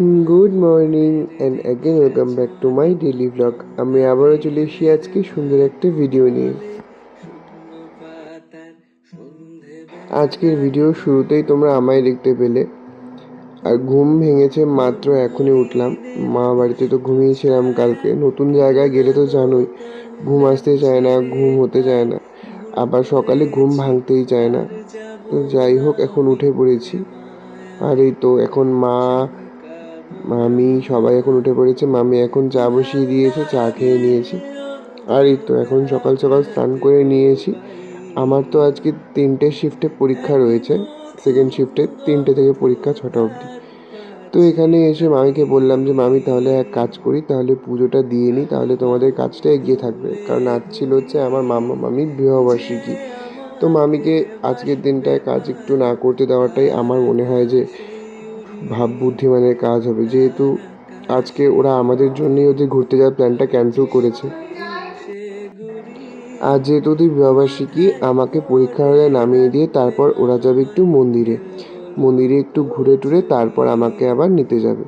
Good morning and again welcome back to my daily blog আমি আবারও চলে এসেছি আজকে সুন্দর একটা ভিডিও নিয়ে। আজকের ভিডিও শুরুতেই তোমরা আমায় দেখতে পেলে। আর ঘুম ভেঙেছে মাত্র এখনই উঠলাম। মা বাড়িতে তো ঘুমিয়েছিলাম কালকে। নতুন জায়গায় গেলে তো জানোই, ঘুম আসতে চায় না, ঘুম হতে চায় না। আবার সকালে ঘুম ভাঙতেই চায় না। তো যাই হোক, এখন উঠে পড়েছি। আর এই তো, এখন মা মামি সবাই এখন উঠে পড়েছে। মামি এখন চা বসিয়ে দিয়েছে, চা খেয়ে নিয়েছি। আর এই তো এখন সকাল সকাল স্নান করে নিয়েছি। আমার তো আজকে তিনটে শিফটে পরীক্ষা রয়েছে সেকেন্ড শিফটে তিনটে থেকে পরীক্ষা ছটা অবধি। তো এখানে এসে মামিকে বললাম যে, মামি, তাহলে এক কাজ করি, তাহলে পুজোটা দিয়ে নিই, তাহলে তোমাদের কাজটা এগিয়ে থাকবে। কারণ আজ ছিল হচ্ছে আমার মামা মামির বিবাহবার্ষিকী তো মামিকে আজকের দিনটায় কাজ একটু না করতে দেওয়াটাই আমার মনে হয় যে ভাব বুদ্ধিমানের কাজ হবে। যেহেতু আজকে ওরা আমাদের জন্যই ওদের ঘুরতে যাওয়ার প্ল্যানটা ক্যান্সেল করেছে। আর যেহেতু ওদের বিবাহবার্ষিকী, আমাকে পরীক্ষা হলে নামিয়ে দিয়ে তারপর ওরা যাবে একটু মন্দিরে। মন্দিরে একটু ঘুরে টুরে তারপর আমাকে আবার নিতে যাবে।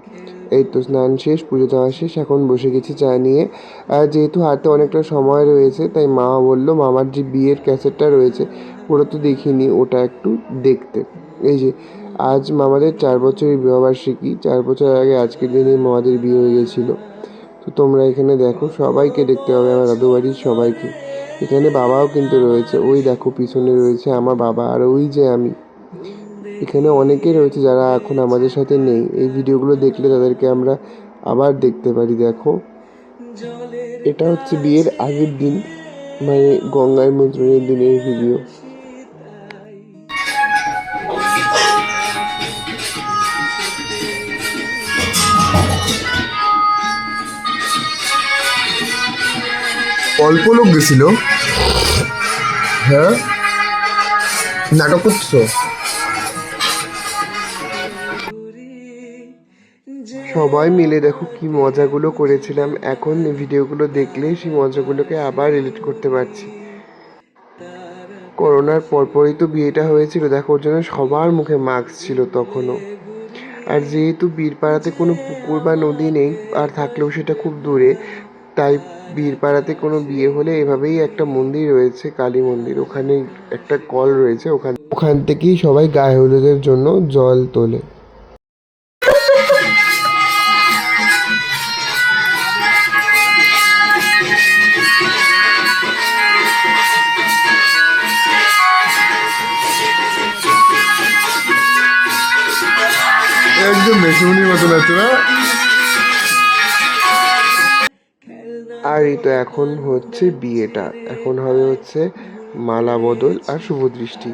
এই তো স্নান শেষ, পুজো দেওয়া শেষ, এখন বসে গেছি চা নিয়ে। আর যেহেতু হাতে অনেকটা সময় রয়েছে, তাই মা বলল, মামার যে বিয়ের ক্যাসেটটা রয়েছে, ওটা তো দেখিনি, ওটা একটু দেখতে। এই যে আজ মামাদের চার বছরের বিবাহবার্ষিকী চার বছর আগে আজকের দিনে মামাদের বিয়ে হয়ে গেছিল। তো তোমরা এখানে দেখো, সবাইকে দেখতে হবে আমার দাদু বাড়ির সবাইকে। এখানে বাবাও কিন্তু রয়েছে। ওই দেখো, পিছনে রয়েছে আমার বাবা আর ওই যে আমি। এখানে অনেকে রয়েছে যারা এখন আমাদের সাথে নেই। এই ভিডিওগুলো দেখলে তাদেরকে আমরা আবার দেখতে পারি, দেখো। এটা হচ্ছে বিয়ের আগের দিন মানে গঙ্গায় মন্ত্রণের দিনের ভিডিও। অল্প লোক গেছিল। হ্যাঁ? নাটক করছ সবাই মিলে দেখো কি মজাগুলো করেছিলাম। এখন ভিডিওগুলো দেখলে সেই মজাগুলোকে আবার রিলেট করতে পারছি। করোনার পরপরই তো বিয়েটা হয়েছিল। দেখো, ওর জন্য সবার মুখে মাস্ক ছিল তখনও। আর যেহেতু বীরপাড়াতে কোনো পুকুর বা নদী নেই, আর থাকলেও সেটা খুব দূরে তাই বীরপাড়াতে কোনো বিয়ে হলে এভাবেই একটা মন্দির রয়েছে, কালী মন্দির। ওখানে একটা কল রয়েছে, ওখান ওখান থেকেই সবাই গায়ে হলুদের জন্য জল তোলে। একদম মেসুমনির মতন আছে, না? আর এই তো এখন হচ্ছে বিয়েটা। এখন হবে হচ্ছে মালা বদল আর শুভ দৃষ্টি।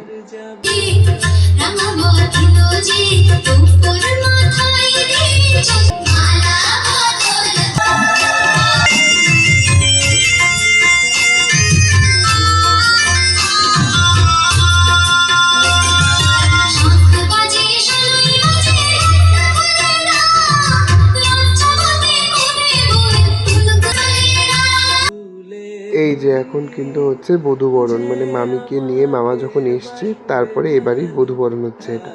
এখন কিন্তু হচ্ছে বধূবরণ মানে মামিকে নিয়ে মামা যখন এসছে, তারপরে এবারই বধূবরণ হচ্ছে এটা।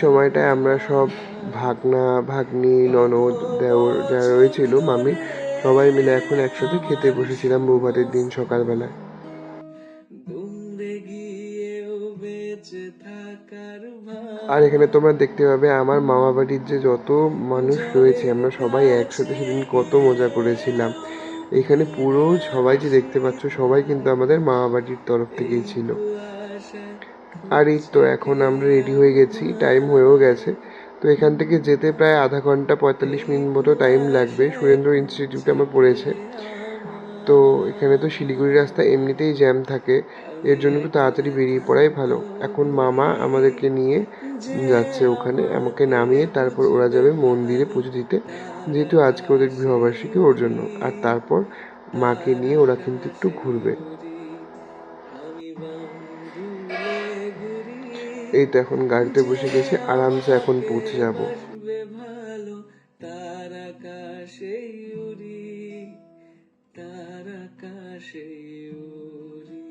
সময়টায় আমরা সব ভাগনা, ভাগ্নি, ননদ, দেওর যারা রয়েছিল, মামি, সবাই মিলে এখন একসাথে খেতে বসেছিলাম বৌভাতের দিন সকালবেলায়। আর এখানে তোমরা দেখতে পাবে আমার মামা বাড়ির যে যত মানুষ রয়েছে, আমরা সবাই একসাথে সেদিন কত মজা করেছিলাম। এখানে পুরো সবাই যে দেখতে পাচ্ছ, সবাই কিন্তু আমাদের মামা বাড়ির তরফ থেকেই ছিল। আর এই তো এখন আমরা রেডি হয়ে গেছি টাইম হয়েও গেছে। তো এখান থেকে যেতে প্রায় আধা ঘণ্টা পঁয়তাল্লিশ মিনিট মতো টাইম লাগবে। সুরেন্দ্র ইনস্টিটিউটে আমার পড়েছে। তো এখানে তো শিলিগুড়ি রাস্তা এমনিতেই জ্যাম থাকে। এর জন্য একটু তাড়াতাড়ি বেরিয়ে পড়াই ভালো। এখন মামা আমাদেরকে নিয়ে যাচ্ছে ওখানে, আমাকে নামিয়ে তারপর ওরা যাবে মন্দিরে পুজো দিতে। যেহেতু আজকে ওদের গৃহবার্ষিকী ওর জন্য। আর তারপর মাকে নিয়ে ওরা কিন্তু একটু ঘুরবে। এই তো এখন গাড়িতে বসে গেছে আরামসে এখন পৌঁছে যাব। ভালো তার আকাশে উড়ি তার আকাশে উড়ি।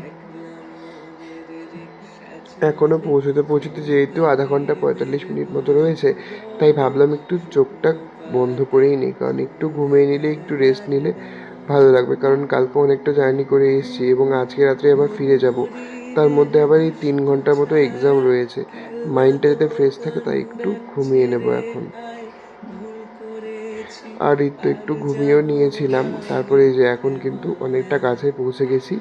একলা এখনও পৌঁছতে পৌঁছতে যেহেতু আধা ঘণ্টা পঁয়তাল্লিশ মিনিট মতো রয়েছে তাই ভাবলাম একটু চোখটা বন্ধ করেই নিই কারণ একটু ঘুমিয়ে নিলে একটু রেস্ট নিলে ভালো লাগবে, কারণ কালকে অনেকটা জার্নি করে এসেছি এবং আজকে রাত্রে আবার ফিরে যাব। তার মধ্যে আবার এই তিন ঘণ্টার মতো এক্সাম রয়েছে। মাইন্ডটা যাতে ফ্রেশ থাকে তাই একটু ঘুমিয়ে নেব এখন। আর তো একটু ঘুমিয়েও নিয়েছিলাম। তারপরে যে এখন কিন্তু অনেকটা কাছে পৌঁছে গেছি।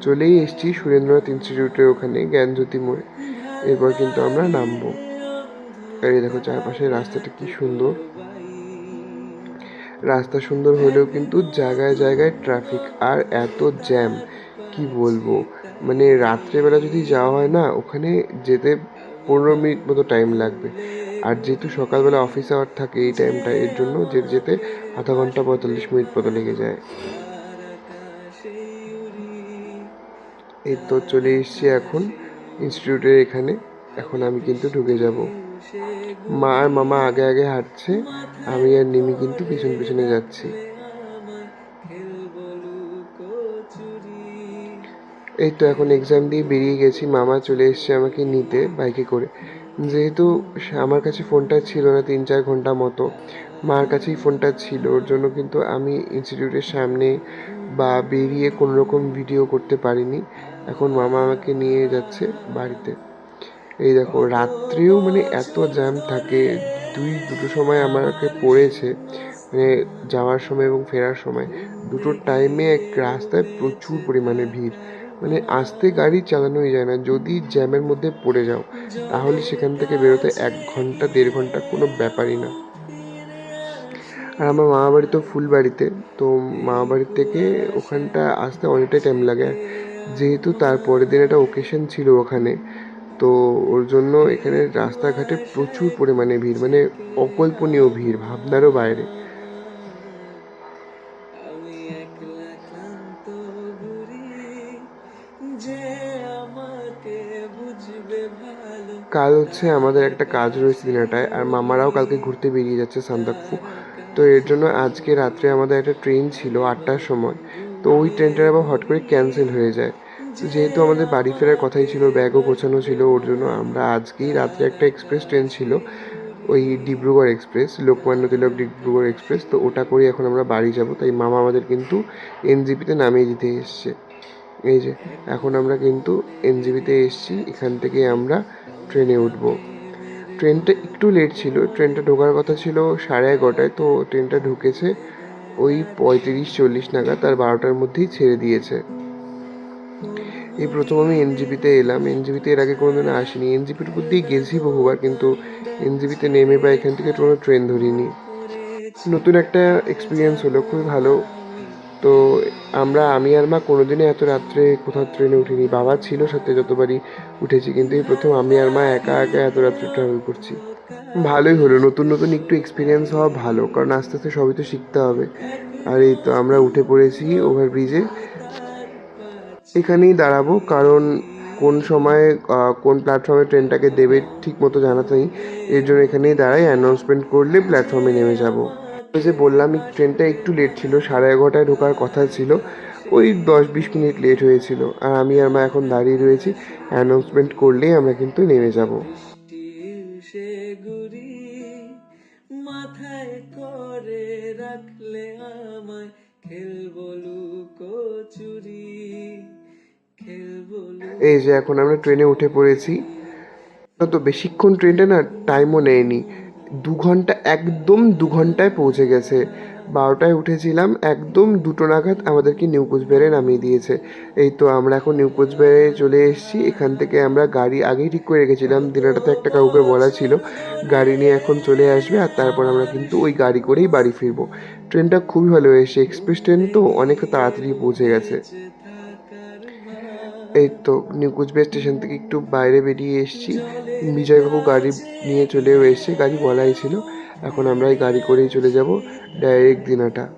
চলেই এসেছি সুরেন্দ্রনাথ ইনস্টিটিউটের ওখানে, জ্ঞানজ্যোতি মোড়ে। এরপর কিন্তু আমরা নামবো। আর এই দেখো, চারপাশের রাস্তাটা কি সুন্দর। রাস্তা সুন্দর হলেও কিন্তু জায়গায় জায়গায় ট্রাফিক আর এত জ্যাম কি বলব? মানে রাত্রেবেলা যদি যাওয়া হয় না, ওখানে যেতে পনেরো মিনিট মতো টাইম লাগবে। আর যেহেতু সকালবেলা অফিস আওয়ার থাকে এই টাইমটা এর জন্য যেতে যেতে আধা ঘণ্টা পঁয়তাল্লিশ মিনিট মতো লেগে যায়। এই তো চলে এসছি এখন ইনস্টিটিউটের এখানে। এখন আমি কিন্তু ঢুকে যাব। মা আর মামা আগে আগে হাঁটছে, আমি আর নিমি কিন্তু পিছন পিছনে যাচ্ছি। এই তো এখন এক্সাম দিয়ে বেরিয়ে গেছি, মামা চলে এসেছে আমাকে নিতে বাইকে করে। যেহেতু আমার কাছে ফোনটা ছিল না তিন চার ঘণ্টা মতো, মার কাছেই ফোনটা ছিল, ওর জন্য কিন্তু আমি ইনস্টিটিউটের সামনে বা বেরিয়ে কোনোরকম ভিডিও করতে পারিনি। এখন মামা আমাকে নিয়ে যাচ্ছে বাড়িতে। এই দেখো, রাত্রেও মানে এত জ্যাম থাকে, দুই, দুটো সময় আমাকে পড়েছে মানে যাওয়ার সময় এবং ফেরার সময়। দুটো টাইমে এক রাস্তায় প্রচুর পরিমাণে ভিড়। মানে আস্তে গাড়ি চালানোই যায় না, যদি জ্যামের মধ্যে পড়ে যাও, তাহলে সেখান থেকে বেরোতে এক ঘণ্টা, দেড় ঘণ্টা কোনো ব্যাপারই না। আর আমার মামা বাড়ি তো ফুল বাড়িতে, তো মামা বাড়ি থেকে ওখানটা আসতে অনেকটাই টাইম লাগে। যেহেতু তার পরের দিন একটা ওকেশন ছিল ওখানে তো ওর জন্য এখানে রাস্তাঘাটে প্রচুর পরিমাণে ভিড় মানে অকল্পনীয় ভিড় ভাবনারও বাইরে। কাল হচ্ছে আমাদের একটা কাজ রয়েছে দিনাটায় আর মামারাও কালকে ঘুরতে বেরিয়ে যাচ্ছে সান্দাকফু তো এর জন্য আজকে রাত্রে আমাদের একটা ট্রেন ছিল আটটার সময় তো ওই ট্রেনটা আবার হট করে ক্যান্সেল হয়ে যায়। যেহেতু আমাদের বাড়ি ফেরার কথাই ছিল, ব্যাগও গোছানো ছিল, ওর জন্য আমরা আজকেই রাত্রে একটা এক্সপ্রেস ট্রেন ছিল, ওই ডিব্রুগড় এক্সপ্রেস, লোকমান্য তিলক ডিব্রুগড় এক্সপ্রেস, তো ওটা করে এখন আমরা বাড়ি যাব, তাই মামা আমাদের কিন্তু এনজিপিতে নামিয়ে দিতে এসছে। এই যে, এখন আমরা কিন্তু এনজিপিতে এসছি, এখান থেকে আমরা ট্রেনে উঠবো। ট্রেনটা একটু লেট ছিল, ট্রেনটা ঢোকার কথা ছিল সাড়ে এগারোটায়, তো ট্রেনটা ঢুকেছে ওই পঁয়ত্রিশ চল্লিশ নাগাদ তার বারোটার মধ্যেই ছেড়ে দিয়েছে। এই প্রথম আমি এনজিপিতে এলাম। এনজিপিতে এর আগে কোনোদিন আসিনি। এনজিপির উপর দিয়ে গেছি বহুবার, কিন্তু এনজিপিতে নেমে বা এখান থেকে কোনো ট্রেন ধরিনি। নতুন একটা এক্সপিরিয়েন্স হলো, খুবই ভালো। তো আমরা, আমি আর মা কোনোদিনই এত রাত্রে কোথাও ট্রেনে উঠিনি। বাবা ছিল সাথে যতবারই উঠেছি, কিন্তু এই প্রথম আমি আর মা একা একা এত রাত্রে ট্রাভেল করছি। ভালোই হলো। নতুন নতুন একটু এক্সপিরিয়েন্স হওয়া ভালো, কারণ আস্তে আস্তে সবই তো শিখতে হবে। আর এই তো আমরা উঠে পড়েছি ওভারব্রিজে এখানেই দাঁড়াবো, কারণ কোন সময় কোন প্ল্যাটফর্মে ট্রেনটাকে দেবে ঠিক মতো জানা নেই। এর জন্য এখানেই দাঁড়াই অ্যানাউন্সমেন্ট করলে প্ল্যাটফর্মে নেমে যাব। যে বললাম ট্রেনটা একটু লেট ছিল, সাড়ে এগারোটায় ঢোকার কথা ছিল। ওই দশ বিশ মিনিট লেট হয়েছিল। আর আমি আর মা এখন দাঁড়িয়ে রয়েছি অ্যানাউন্সমেন্ট করলেই আমরা কিন্তু নেমে যাব। মাথায় করে রাখলে আমায় খেলব খেলব এই যে এখন আমরা ট্রেনে উঠে পড়েছি। তো বেশিক্ষণ ট্রেনটা না টাইমও নেয়নি। দু ঘণ্টা, একদম দু ঘন্টায় পৌঁছে গেছে। বারোটায় উঠেছিলাম, একদম দুটো নাগাদ আমাদেরকে নিউ কোচবিহারে নামিয়ে দিয়েছে। এই তো আমরা এখন নিউ কোচবিহারে চলে এসেছি। এখান থেকে আমরা গাড়ি আগেই ঠিক করে রেখেছিলাম। দিনাটাতে একটা কাউকে বলা ছিল। গাড়ি নিয়ে এখন চলে আসবে আর তারপর আমরা কিন্তু ওই গাড়ি করেই বাড়ি ফিরবো। ট্রেনটা খুবই ভালো হয়েছে। এক্সপ্রেস ট্রেন তো অনেকটা তাড়াতাড়ি পৌঁছে গেছে। এই তো নিউ কোচবিহার স্টেশন থেকে একটু বাইরে বেরিয়ে এসেছি। বিজয়বাবু গাড়ি নিয়ে চলেও এসছে গাড়ি বলাই ছিল। এখন আমরা এই গাড়ি করেই চলে যাব ডাইরেক্ট দিনাটা।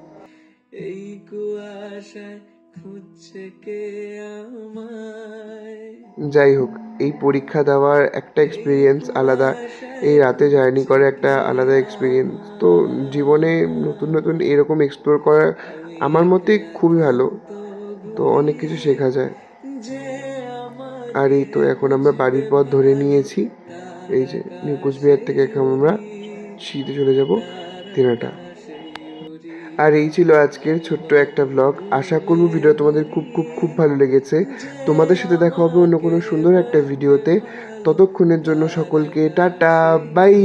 এই কুয়াশায় খুঁজছে কে আমায়? যাই হোক এই পরীক্ষা দেওয়ার একটা এক্সপিরিয়েন্স আলাদা এই রাতে জার্নি করা একটা আলাদা এক্সপিরিয়েন্স তো জীবনে নতুন নতুন এরকম এক্সপ্লোর করা আমার মতে খুবই ভালো। তো অনেক কিছু শেখা যায়। আর এই তো এখন আমরা বাড়ির পথ ধরে নিয়েছি। এই যে কুচবিহার থেকে এখন আমরা শীতে চলে যাব দিনাটা আর এই ছিল আজকের ছোট্ট একটা ব্লগ আশা করব ভিডিও তোমাদের খুব খুব খুব ভালো লেগেছে। তোমাদের সাথে দেখা হবে অন্য কোনো সুন্দর একটা ভিডিওতে ততক্ষণের জন্য সকলকে টাটা বাই